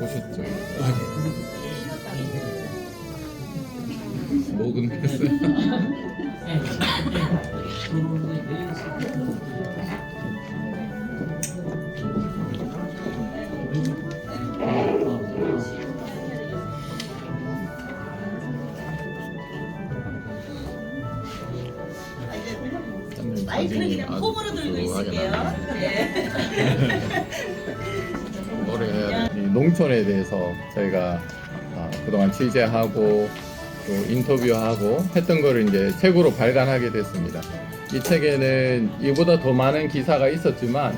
오셨죠? 목은 뺐어요. 마이크는 그냥 폼으로 들고 있을게요. 네. 농촌에 대해서 저희가 아, 그동안 취재하고 또 인터뷰하고 했던 거를 이제 책으로 발간하게 됐습니다. 이 책에는 이보다 더 많은 기사가 있었지만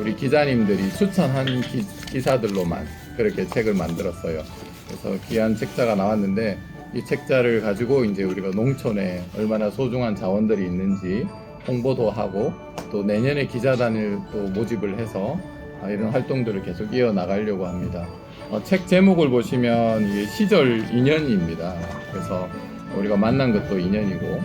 우리 기자님들이 추천한 기, 사들로만 그렇게 책을 만들었어요. 그래서 귀한 책자가 나왔는데 이 책자를 가지고 이제 우리가 농촌에 얼마나 소중한 자원들이 있는지 홍보도 하고 또 내년에 기자단을 또 모집을 해서 아, 이런 활동들을 계속 이어 나가려고 합니다. 어, 책 제목을 보시면 이게 시절 인연입니다. 그래서 우리가 만난 것도 인연이고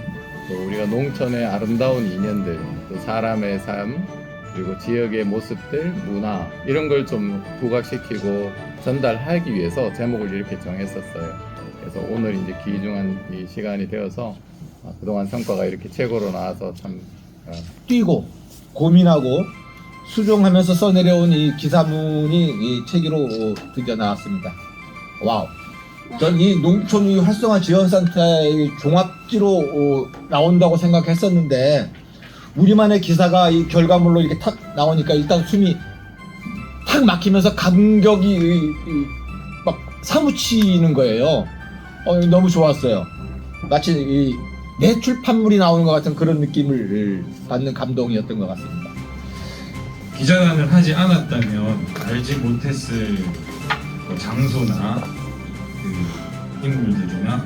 또 우리가 농촌의 아름다운 인연들, 또 사람의 삶, 그리고 지역의 모습들, 문화 이런 걸 좀 부각시키고 전달하기 위해서 제목을 이렇게 정했었어요. 그래서 오늘 이제 귀중한 이 시간이 되어서 아, 그동안 성과가 이렇게 최고로 나와서 참 어, 뛰고 고민하고 수정하면서 써내려온 이 기사문이 이 책으로 드디어 나왔습니다. 와우. 전 이 농촌 이 활성화 지원 센터의 종합지로 어, 나온다고 생각했었는데 우리만의 기사가 이 결과물로 이렇게 탁 나오니까 일단 숨이 탁 막히면서 감격이 막 사무치는 거예요. 어, 너무 좋았어요. 마치 이 내 출판물이 나오는 것 같은 그런 느낌을 받는 감동이었던 것 같습니다. 기자단을 하지 않았다면 알지 못했을 뭐 장소나 그 인물들이나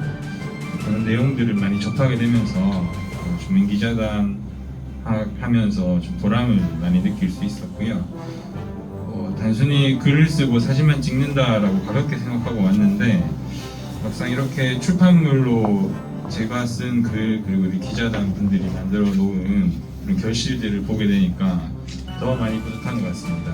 그런 내용들을 많이 접하게 되면서 어, 주민 기자단 하- 하면서 좀 보람을 많이 느낄 수 있었고요. 어, 단순히 글을 쓰고 사진만 찍는다라고 가볍게 생각하고 왔는데 막상 이렇게 출판물로 제가 쓴 글 그리고 우리 기자단 분들이 만들어 놓은 그런 결실들을 보게 되니까 더 많이 뿌듯한 것 같습니다.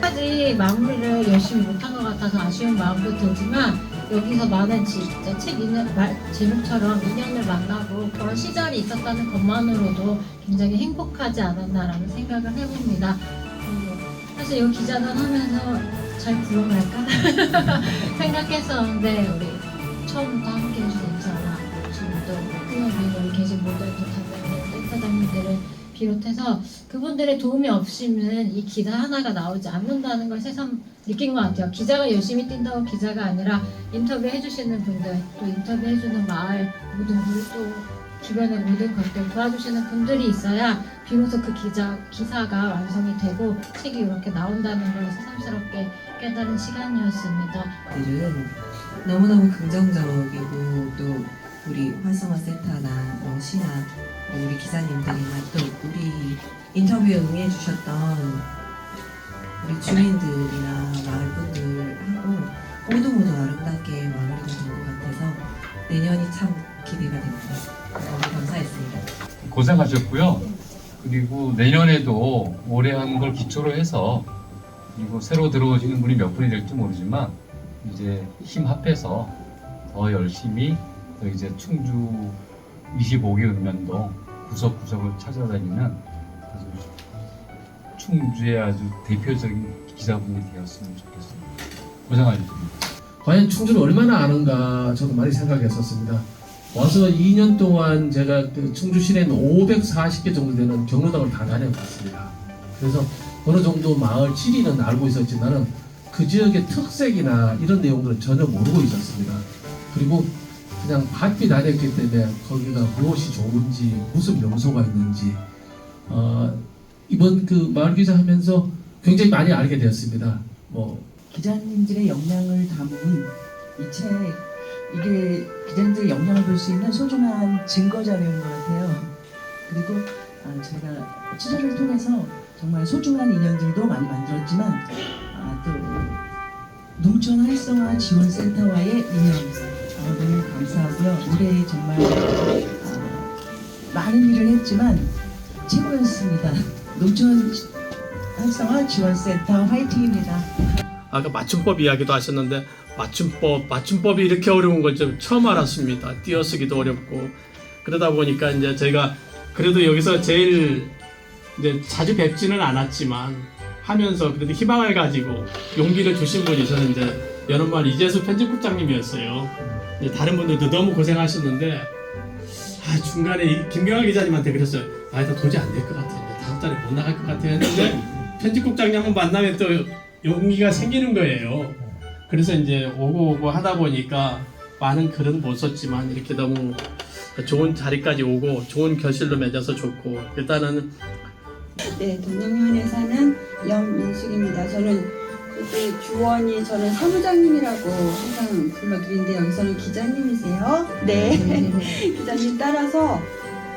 까지 마무리를 열심히 못한 것 같아서 아쉬운 마음도 들지만 여기서 많은 진짜 책 인연, 말, 제목처럼 인연을 만나고 그런 시절이 있었다는 것만으로도 굉장히 행복하지 않았나라는 생각을 해봅니다. 어, 사실 이 기자단 하면서 잘 굴러갈까 생각했었는데 우리 처음부터 함께 해준 인사나 지금도 끊어진 여기 계신 모든 기자단님, 센터장님들을 비롯해서 그분들의 도움이 없이는 이 기사 하나가 나오지 않는다는 걸 새삼 느낀 것 같아요. 기자가 열심히 뛴다고 기자가 아니라 인터뷰 해주시는 분들, 또 인터뷰 해주는 마을 모든 분, 또 주변의 모든 것들 도와주시는 분들이 있어야 비로소 그 기자, 기사가 완성이 되고 책이 이렇게 나온다는 걸 새삼스럽게 깨달은 시간이었습니다. 너무너무 긍정적이고 또 우리 활성화 센터나 뭐 시나 뭐 우리 기사님들이나 또 우리 인터뷰에 응해주셨던 우리 주민들이나 마을 분들하고 모두 모두 아름답게 마무리가 된 것 같아서 내년이 참 기대가 됩니다. 너무 감사했습니다. 고생하셨고요. 그리고 내년에도 올해 한 걸 기초로 해서 그리고 새로 들어오시는 분이 몇 분이 될지 모르지만 이제 힘 합해서 더 열심히 또 이제 충주 25개 읍면동 구석구석을 찾아다니는 아주 충주의 아주 대표적인 기자분이 되었으면 좋겠습니다. 고생하셨습니다. 과연 충주를 얼마나 아는가 저도 많이 생각했었습니다. 와서 2년 동안 제가 그 충주 시내는 540개 정도 되는 경로당을 다 다녀봤습니다. 그래서 어느 정도 마을 지리는 알고 있었지만은 그 지역의 특색이나 이런 내용들은 전혀 모르고 있었습니다. 그리고 그냥 바삐 다녔기 때문에 거기가 무엇이 좋은지 무슨 명소가 있는지 어, 이번 그 마을 기자 하면서 굉장히 많이 알게 되었습니다. 뭐 기자님들의 역량을 담은 이 책 이게 기자님들의 역량을 볼 수 있는 소중한 증거 자료인 것 같아요. 그리고 아, 저희가 취재를 통해서 정말 소중한 인연들도 많이 만들었지만 아, 또 농촌 활성화 지원센터와의 인연 아, 너무 감사하고요. 올해 정말 아, 많은 일을 했지만 최고였습니다. 농촌 활성화 지원센터 화이팅입니다. 아까 맞춤법 이야기도 하셨는데 맞춤법 맞춤법이 이렇게 어려운 걸 좀 처음 알았습니다. 띄어쓰기도 어렵고 그러다 보니까 이제 저희가 그래도 여기서 제일 이제 자주 뵙지는 않았지만 하면서 그래도 희망을 가지고 용기를 주신 분이 저는 이제 연합말 이재수 편집국장님이었어요. 다른 분들도 너무 고생하셨는데 아, 중간에 이 김경환 기자님한테 그랬어요. 아, 나 도저히 안 될 것 같아. 다음 달에 못 나갈 것 같아 했는데 편집국장님 한번 만나면 또 용기가 생기는 거예요. 그래서 이제 오고 오고 하다 보니까 많은 글은 못 썼지만 이렇게 너무 좋은 자리까지 오고 좋은 결실로 맺어서 좋고 일단은 네, 동명면에 사는 염민숙입니다. 저는 그때 주원이 저는 사무장님이라고 항상 불러드리는데 여기서는 기자님이세요. 네, 기자님 따라서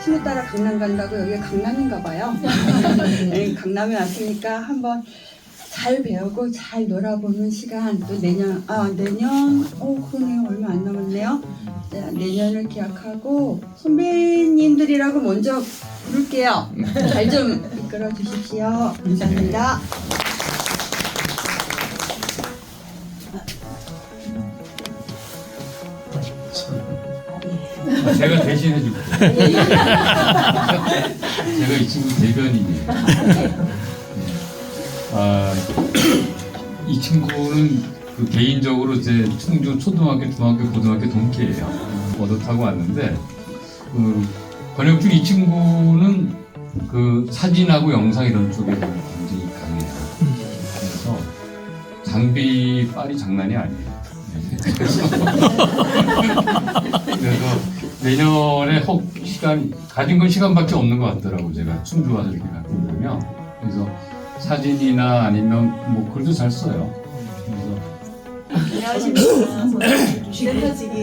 친구 따라 강남 간다고 여기가 강남인가 봐요. 네, 강남에 왔으니까 한번 잘 배우고 잘 놀아보는 시간 또 내년 아 내년 어 그러네요 얼마 안 남았네요. 네, 내년을 기약하고 선배님들이라고 먼저 부를게요. 잘 좀 이끌어 주십시오. 감사합니다. 제가 대신해 줄게요. 제가 이 친구 대변인이에요. 아, 이 친구는 그 개인적으로 제 충주 초등학교, 중학교, 고등학교 동기예요. 얻어 타고 왔는데 그 권혁준 이 친구는 그 사진하고 영상 이런 쪽에 굉장히 강해요. 그래서 장비 빨이 장난이 아니에요. 네. 그래서 내년에 혹 시간 가진 건 시간밖에 없는 것 같더라고 제가 충주 와서 이렇게 갖고 보면 그래서 사진이나 아니면 뭐 글도 잘 써요. 그래서 안녕하십니까.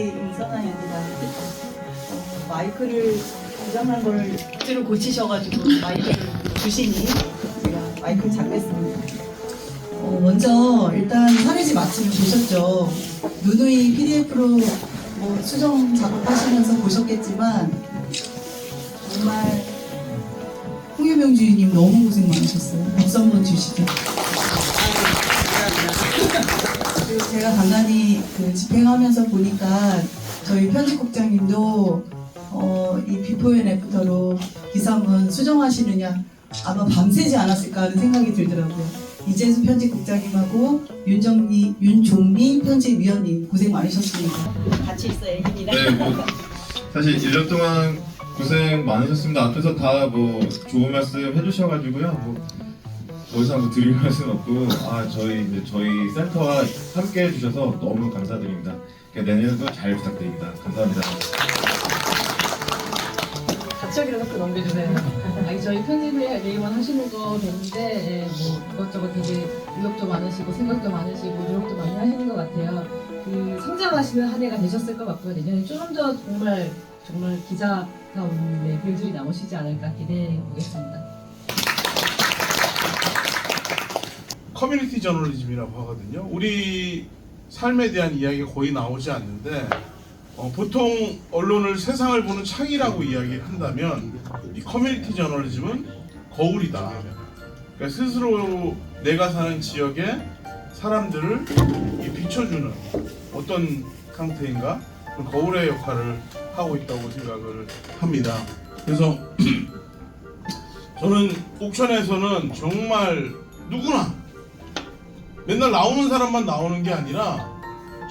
임선아입니다. 어, 마이크를 고장난 걸 억지로 고치셔가지고 마이크를 주시니 제가 마이크를 잡겠습니다. 어, 먼저 일단 사례지 마침을 보셨죠. 누누이 PDF로 뭐 수정 작업하시면서 보셨겠지만 정말 홍유병 주인님 너무 고생 많으셨어요. 박수 한번 주시죠. 그리고 제가 간간히 그 집행하면서 보니까 저희 편집국장님도 어, 이 비포 앤 애프터로 기사문 수정하시느냐 아마 밤새지 않았을까 하는 생각이 들더라고요. 이재수 편집국장님하고 윤정미, 윤종미 편집위원님 고생 많으셨습니다. 같이 있어야. 네, 뭐 사실 1년 동안 고생 많으셨습니다. 앞에서 다 뭐 좋은 말씀 해주셔가지고요. 뭐 어디서 뭐 드릴 말씀 없고 아 저희 이제 저희 센터와 함께 해주셔서 너무 감사드립니다. 그러니까 내년에도 잘 부탁드립니다. 감사합니다. 갑자기 이렇게 넘겨주세요. 아니 저희 편집을 얘기만 하시는 거 됐는데 예, 뭐 이것저것 되게 의욕도 많으시고 생각도 많으시고 노력도 많이 하시는 것 같아요. 그 성장하시는 한 해가 되셨을 것 같고요. 내년에 좀더 정말 정말 기자가 없는 네, 글들이 나오시지 않을까 기대해 보겠습니다. 커뮤니티 저널리즘이라고 하거든요. 우리 삶에 대한 이야기가 거의 나오지 않는데 어, 보통 언론을 세상을 보는 창이라고 이야기한다면 이 커뮤니티 저널리즘은 거울이다. 그러니까 스스로 내가 사는 지역의 사람들을 이 비춰주는 어떤 상태인가 거울의 역할을 하고 있다고 생각을 합니다. 그래서 저는 옥천에서는 정말 누구나 맨날 나오는 사람만 나오는 게 아니라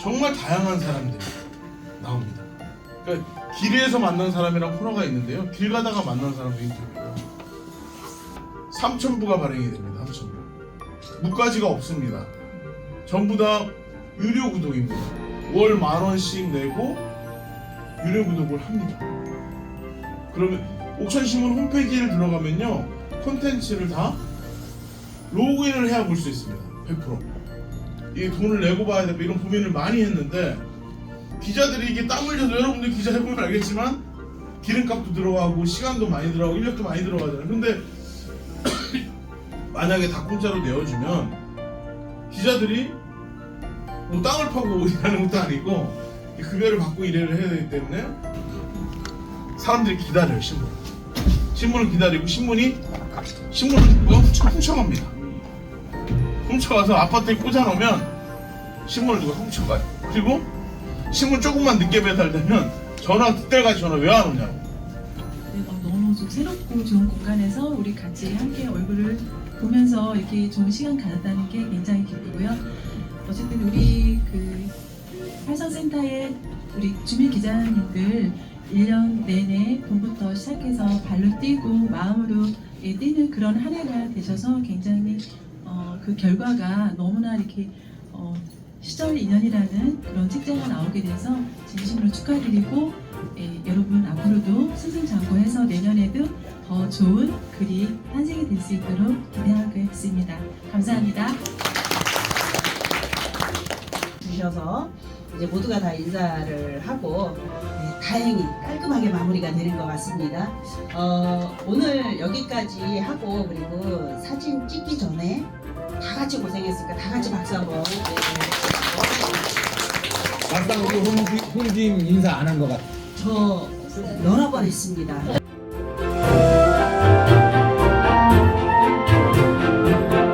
정말 다양한 사람들이 나옵니다. 그러니까 길에서 만난 사람이랑 코너가 있는데요. 길 가다가 만난 사람도 인터뷰고요. 삼천부가 발행이 됩니다. 삼천부. 무가지가 없습니다. 전부 다 유료 구독입니다. 월 만 원씩 내고 유료 구독을 합니다. 그러면 옥천신문 홈페이지를 들어가면요. 콘텐츠를 다 로그인을 해야 볼 수 있습니다. 100%. 이 돈을 내고 봐야 되고 이런 고민을 많이 했는데 기자들이 이게 땀 흘려서 여러분들 기자 해보면 알겠지만 기름값도 들어가고 시간도 많이 들어가고 인력도 많이 들어가잖아요. 근데 만약에 다 공짜로 내어주면 기자들이 뭐 땅을 파고 일하는 것도 아니고 급여를 받고 일을 해야 되기 때문에 사람들이 기다려요 신문. 신문을 기다리고 신문이 신문을 훔쳐, 훔쳐갑니다. 훔쳐가서 아파트에 꽂아놓으면 신문을 누가 훔쳐가요. 그리고 신문 조금만 늦게 배달되면 전화 그때까지 전화 왜 안 오냐고. 네, 어, 너무 좀 새롭고 좋은 공간에서 우리 같이 함께 얼굴을 보면서 이렇게 좋은 시간 가졌다는 게 굉장히 기쁘고요. 어쨌든 우리 그 활성센터의 우리 주민 기자님들 1년 내내 봄부터 시작해서 발로 뛰고 마음으로 예, 뛰는 그런 한 해가 되셔서 굉장히 어, 그 결과가 너무나 이렇게 어, 시절 인연이라는 그런 책자가 나오게 돼서 진심으로 축하드리고 예, 여러분 앞으로도 승승장구해서 내년에도 더 좋은 글이 탄생이 될 수 있도록 기대하겠습니다. 감사합니다. 주셔서 이제 모두가 다 인사를 하고 네, 다행히 깔끔하게 마무리가 되는 것 같습니다. 어, 오늘 여기까지 하고 그리고 사진 찍기 전에 다 같이 고생했으니까 다 같이 박수 한번. 네. 막상 우리 홍지, 홍지임 인사 안 한 것 같아. 저 여러 번 했습니다.